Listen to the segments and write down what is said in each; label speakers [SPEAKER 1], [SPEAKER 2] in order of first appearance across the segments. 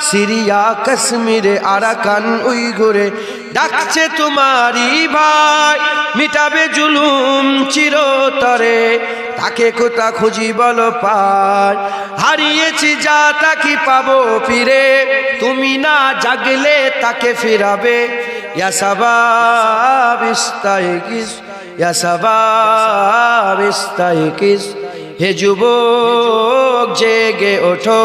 [SPEAKER 1] Syria, কাশ্মীরে, Arakan উইগুরে ডাকছে তোমারই ভাই, মিটাবে জুলুম চিরতরে। তাকে কোথা খুঁজি বলো পাই। হারিয়েছি যা তাকে পাবো ফিরে? তুমি না জাগলে তাকে ফিরাবে। ইয়া সাবাব ইস্তাইকিস ইয়া সাবাব ইস্তাইকিস হে যুবক, জেগে ওঠো।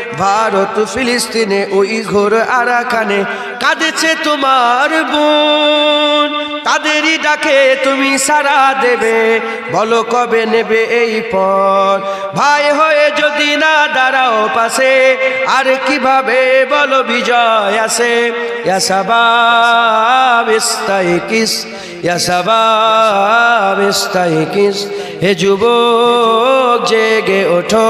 [SPEAKER 1] ভারত, ফিলিস্তিনে ওই ঘোর আরাকানে কাঁদেছে তোমার বোন। তাদেরই ডাকে তুমি সারা দেবে, বলো কবে নেবে এই পর ভাই হয়ে যদি না দাঁড়াও পাশে, আর কীভাবে বলো বিজয় আসে? ইয়াসাবাব ইস্তাইকিস ইয়াসাবাব ইস্তাইকিস হে যুবক, জেগে ওঠো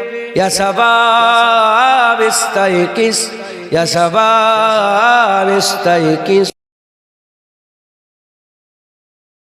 [SPEAKER 1] يا شباب استيقظ يا شباب استيقظ